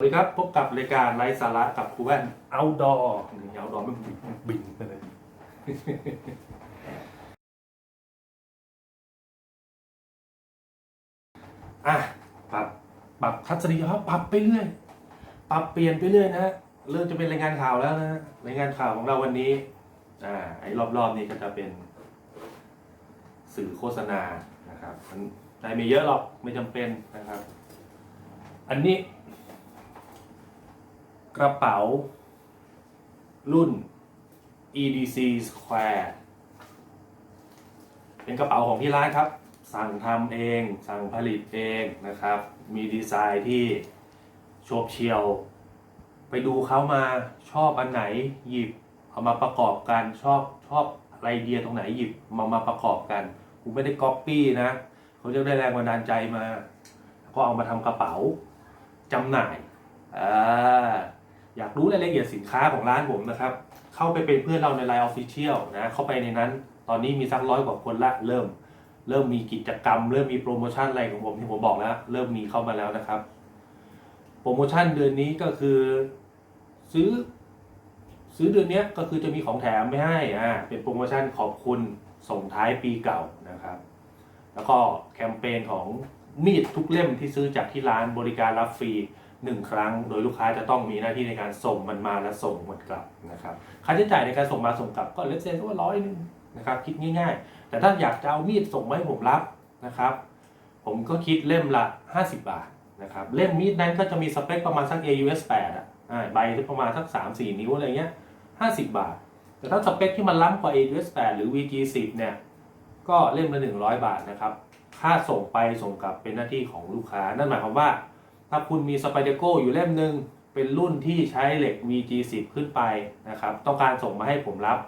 สวัสดีครับ พบกับรายการไร้สาระกับครูแว่น outdoor นี่ outdoor ไม่บินบินไปเลยอะปรับปรับทัศนียภาพปรับไปเรื่อยปรับเปลี่ยนไปเรื่อยนะฮะเริ่มจะเป็นรายงานข่าวแล้วนะฮะรายงานข่าวของเราวันนี้ อ่า ไอ้รอบๆนี้ก็จะเป็น สื่อโฆษณานะครับ มันได้ไม่เยอะหรอกไม่จำเป็นนะครับ อันนี้ กระเป๋า รุ่น EDC Square เป็นกระเป๋าของที่ร้านครับ สั่งทำเอง สั่งผลิตเองนะครับ มีดีไซน์ที่โฉบเฉียว ไปดูเขามาชอบอันไหนหยิบเอามาประกอบกันชอบชอบไอเดียตรงไหนหยิบมามาประกอบกันผมไม่ได้ก๊อปปี้นะเขาจะได้แรงบันดาลใจมา ก็เอามาทำกระเป๋าจำหน่ายอ่า อยากรู้รายละเอียดสินค้าของร้านผมนะครับ เข้าไปเป็นเพื่อนเราในไลน์ออฟฟิเชียลนะเข้าไปในนั้น ตอนนี้มีสักร้อยกว่าคนละเริ่ม เริ่มมีกิจกรรม เริ่มมีโปรโมชั่นอะไรของผมที่ผมบอกแล้ว เริ่มมีเข้ามาแล้วนะครับ โปรโมชั่นเดือนนี้ก็คือ ซื้อ ซื้อเดือนนี้ก็คือจะมีของแถมไม่ให้อ่าเป็นโปรโมชั่นขอบคุณส่งท้ายปีเก่านะครับ แล้วก็แคมเปญของมีดทุกเล่มที่ซื้อจากที่ร้านบริการรับฟรี หนึ่งครั้ง โดยลูกค้าจะต้องมีหน้าที่ในการส่งมันมาและส่งมันกลับนะครับ ค่าใช้จ่ายในการส่งมาส่งกลับก็เลทเซนว่าร้อยนึงนะครับคิดง่าย ๆ แต่ถ้าอยากจะเอามีดส่งมาให้ผมรับนะครับ ผมก็คิดเล่มละ 50 บาทนะครับเล่มมีดนั้นก็จะมีสเปคประมาณสัก AUS 8อะอ่าใบประมาณสัก 3-4 นิ้วอะไรเงี้ย50 บาท แต่ถ้าสเปคที่มันล้ำกว่า AUS 8หรือ VG 10เนี่ยก็เล่มละ 100 บาทนะครับค่าส่งไปส่งกลับเป็นหน้าที่ของลูกค้า นั่นหมายความว่า ถ้าคุณมีสไปเดโก้อยู่เล่มหนึ่งเป็นรุ่นที่ใช้เหล็ก VG 10 ขึ้นไปนะครับ ต้องการส่งมาให้ผมรับ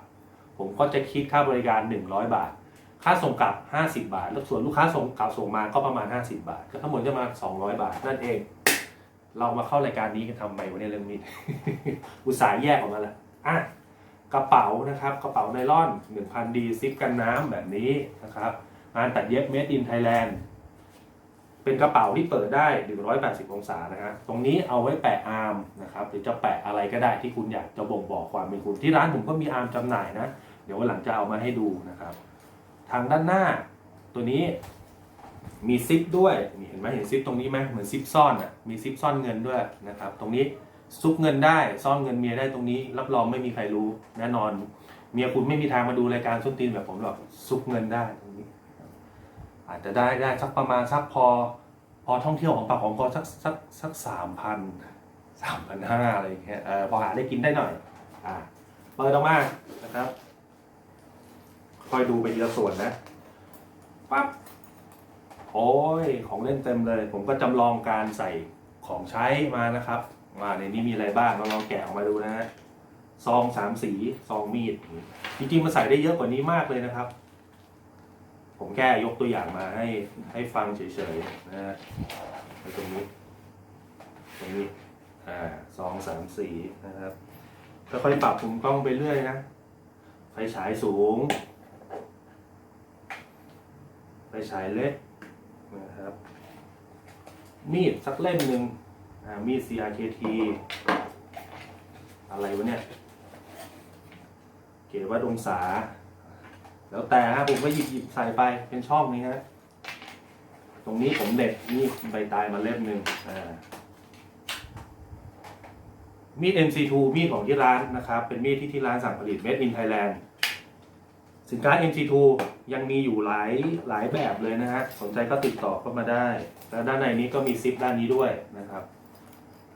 ผมก็จะคิดค่าบริการ 100 บาท ค่าส่งกลับ 50 บาท แล้วส่วนลูกค้าส่งกลับส่งมาก็ประมาณ 50 บาท ก็ทั้งหมดจะมา 200 บาท นั่นเอง เรามาเข้ารายการนี้กันทำไมวันนี้เรื่องนี้ อุตส่าห์แยกออกมาล้วอะกระเป๋านะครับ กระเป๋าไนล่อน 1,000ดีซิปกันน้ำแบบนี้นะครับ งานตัดเย็บ Made in Thailand เป็นกระเป๋าที่เปิดได้ 180 องศานะฮะ ตรงนี้เอาไว้แปะอาร์มนะครับ หรือจะแปะอะไรก็ได้ที่คุณอยากจะบ่งบอกความเป็นคุณ ที่ร้านผมก็มีอาร์มจำหน่ายนะ เดี๋ยววันหลังจะเอามาให้ดูนะครับ ทางด้านหน้าตัวนี้มีซิปด้วย นี่เห็นไหมเห็นซิปตรงนี้ไหมเหมือนซิปซ่อนอะ มีซิปซ่อนเงินด้วยนะครับ ตรงนี้ซุกเงินได้ ซ่อนเงินเมียได้ตรงนี้ รับรองไม่มีใครรู้แน่นอน เมียคุณไม่มีทางมาดูรายการส้นตีนแบบผมหรอก ซุกเงินได้ตรงนี้ อาจจะได้ได้สักประมาณสักพอ พอท่องเที่ยวของปากของคอสักสักสักสามพันสามพันห้าอะไรอย่างเงี้ยเออพอหาได้กินได้หน่อย อ่าเปิดออกมานะครับค่อยดูไปทีละส่วนนะปั๊บโอ้ยของเล่นเต็มเลย ผมก็จำลองการใส่ของใช้มานะครับว่าในนี้มีอะไรบ้างเราลองแกะออกมาดูนะฮะซองสามสีซองมีดจริงๆมันใส่ได้เยอะกว่านี้มากเลยนะครับ ผมแค่ยกตัวอย่างมาให้ให้ฟังเฉยๆนะฮะตรงนี้ ตรงนี้ อ่าสองสามสี่นะครับค่อยๆปรับมุมกล้องไปเรื่อยนะไฟฉายสูง ไฟฉายเล็กนะครับ มีดสักเล่มหนึ่งอ่ามีด CRKT อะไรวะเนี่ย เกวัดองศา แล้วแต่ฮะผมก็หยิบหยิบใส่ไปเป็นช่องนี้ฮะตรงนี้ผมเด็ดมีดใบตายมาเล่มหนึ่งอ่ามีด MC2 มีดของที่ร้านนะครับ เป็นมีดที่ที่ร้านสั่งผลิต Made in Thailand สินค้า MC2 ยังมีอยู่หลายหลายแบบเลยนะฮะ สนใจก็ติดต่อเข้ามาได้ แล้วด้านในนี้ก็มีซิปด้านนี้ด้วยนะครับ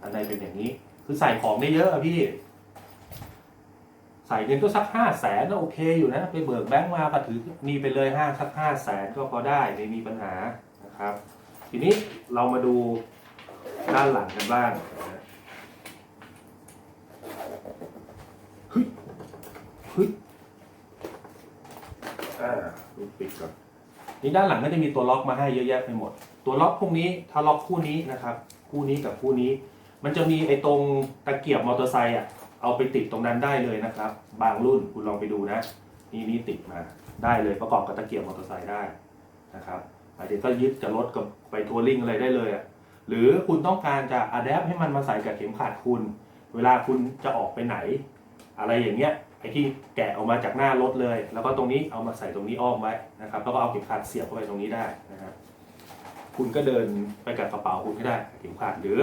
ด้านในเป็นอย่างนี้ คือใส่ของได้เยอะอะพี่ ใส่เงินก็สักห้าแสนก็โอเคอยู่นะ ไปเบิกแบงก์มาก็ถือนี่ไปเลยห้าสักห้าแสนก็พอได้ไม่มีปัญหานะครับ ทีนี้เรามาดูด้านหลังกันบ้างฮะเฮ้ยเฮ้ยอ่าลูกปิดก่อนนี่ด้านหลังก็จะมีตัวล็อกมาให้เยอะแยะไปหมด ตัวล็อกพวกนี้ถ้าล็อกคู่นี้นะครับ คู่นี้กับคู่นี้ มันจะมีไอ้ตรงตะเกียบมอเตอร์ไซค์อะ เอาไปติดตรงนั้นได้เลยนะครับ บางรุ่นคุณลองไปดูนะ นี่นี่ติดมาได้เลยประกอบกับตะเกียบมอเตอร์ไซค์ได้นะครับหมายถึงก็ยึดกับรถกับไปทัวริงอะไรได้เลยอะหรือคุณต้องการจะอัดแอปให้มันมาใส่กับเข็มขัดคุณ เวลาคุณจะออกไปไหน อะไรอย่างเงี้ยไอ้ที่แกะออกมาจากหน้ารถเลย แล้วก็ตรงนี้เอามาใส่ตรงนี้อ้อมไว้นะครับ แล้วก็เอาเข็มขัดเสียบเข้าไปตรงนี้ได้นะครับคุณก็เดินไปกับกระเป๋าคุณก็ได้เข็มขัดหรือ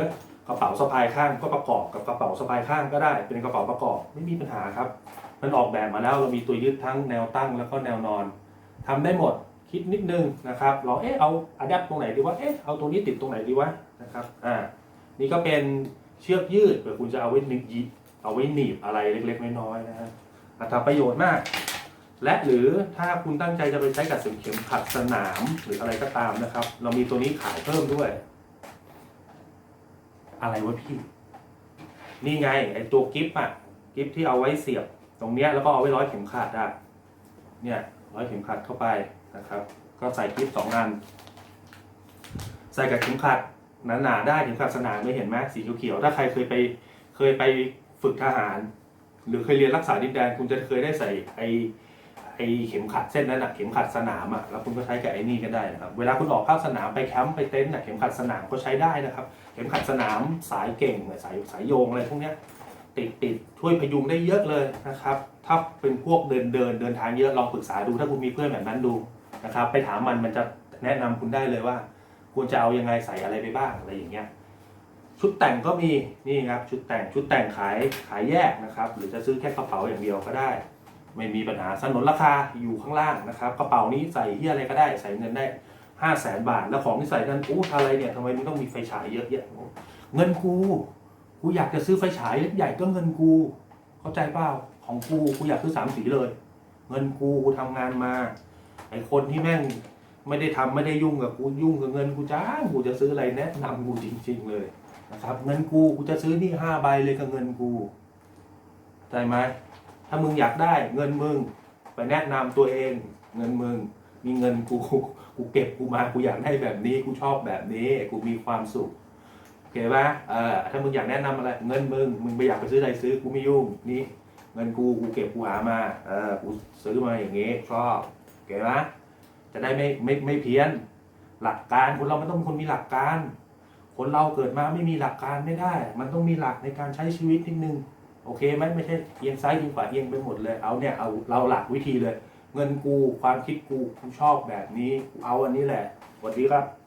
กระเป๋าสะพายข้างก็ประกอบกับกระเป๋าสะพายข้างก็ได้ เป็นกระเป๋าประกอบไม่มีปัญหาครับ มันออกแบบมาแล้วเรามีตัวยึดทั้งแนวตั้งแล้วก็แนวนอนทำได้หมดคิดนิดนึงนะครับลองเอ๊ะเอาอะแดปตรงไหนดีวะเอ๊ะเอาตรงนี้ติดตรงไหนดีวะนะครับอ่านี่ก็เป็นเชือกยืดเผื่อคุณจะเอาไว้หนึบยิบเอาไว้หนีบอะไรเล็กๆน้อยๆนะฮะอัตราประโยชน์มาก และหรือถ้าคุณตั้งใจจะไปใช้กับเข็มขัดสนามหรืออะไรก็ตามนะครับ เรามีตัวนี้ขายเพิ่มด้วย อะไรวะพี่ นี่ไง ไอตัวกิฟต์อะกิฟต์ที่เอาไว้เสียบตรงเนี้ยแล้วก็เอาไว้ร้อยเข็มขัดอะเนี่ยร้อยเข็มขัดเข้าไปนะครับ ก็ใส่กิฟต์สองอัน ใส่กับเข็มขัดหนาๆได้เข็มขัดสนามไม่เห็นไหมสีเขียวๆถ้าใครเคยไปเคยไปฝึกทหาร หรือเคยเรียนรักษาดินแดนคุณจะเคยได้ใส่ไอไอเข็มขัดเส้นนั้นอะเข็มขัดสนามอะแล้วคุณก็ใช้กับไอ้นี่ก็ได้นะครับ เวลาคุณออกข้าวสนามไปแคมป์ไปเต็นท์อะเข็มขัดสนามก็ใช้ได้นะครับ เข็มขัดสนามสายเก่งสายสายโยงอะไรพวกนี้ติดติดช่วยพยุงได้เยอะเลยนะครับ ถ้าเป็นพวกเดินเดินเดินทางเยอะลองปรึกษาดู ถ้าคุณมีเพื่อนแบบนั้นดูนะครับ ไปถามมันมันจะแนะนำคุณได้เลยว่าควรจะเอายังไงใส่อะไรไปบ้างอะไรอย่างเงี้ยชุดแต่งก็มีนี่ครับชุดแต่งชุดแต่งขายขายแยกนะครับ หรือจะซื้อแค่กระเป๋าอย่างเดียวก็ได้ ไม่มีปัญหาสนนราคาอยู่ข้างล่างนะครับ กระเป๋านี้ใส่ที่อะไรก็ได้ ใส่เงินได้ ห้าแสนบาท แล้วของที่ใส่นั้นอู้อะไรเนี่ยทำไมมึงต้องมีไฟฉายเยอะแยะเงินกู กูอยากจะซื้อไฟฉายเล็กใหญ่ก็เงินกู เข้าใจเปล่าของกูกูอยากซื้อสามสีเลย เงินกูกูทำงานมาไอคนที่แม่งไม่ได้ทำไม่ได้ยุ่งกับกูยุ่งกับเงินกูจ้างกูจะซื้ออะไรแนะนำกูจริง ๆ เลยนะครับ เงินกูกูจะซื้อนี่ห้าใบเลยกับเงินกูเข้าใจไหมถ้ามึงอยากได้ เงินมึงไปแนะนำตัวเอง เงินมึงมีเงินกู กูเก็บกูมากูอยากได้แบบนี้กูชอบแบบนี้กูมีความสุขโอเคปะเออถ้ามึงอยากแนะนำอะไรเงินมึงมึงไปอยากไปซื้ออะไรซื้อกูไม่ยุ่งนี่เงินกูกูเก็บกูหามาเออกูซื้อมาอย่างงี้ชอบโอเคปะจะได้ไม่ไม่ไม่เพี้ยน หลักการคนเรามันต้องเป็นคนมีหลักการ คนเราเกิดมาไม่มีหลักการไม่ได้ มันต้องมีหลักในการใช้ชีวิตนิดนึงโอเคไหมไม่ใช่เอียงซ้ายเอียงขวาเอียงไปหมดเลยเอาเนี่ยเอาเราหลักวิธีเลย เงินกูความคิดกูกูชอบแบบนี้กูเอาอันนี้แหละสวัสดีครับ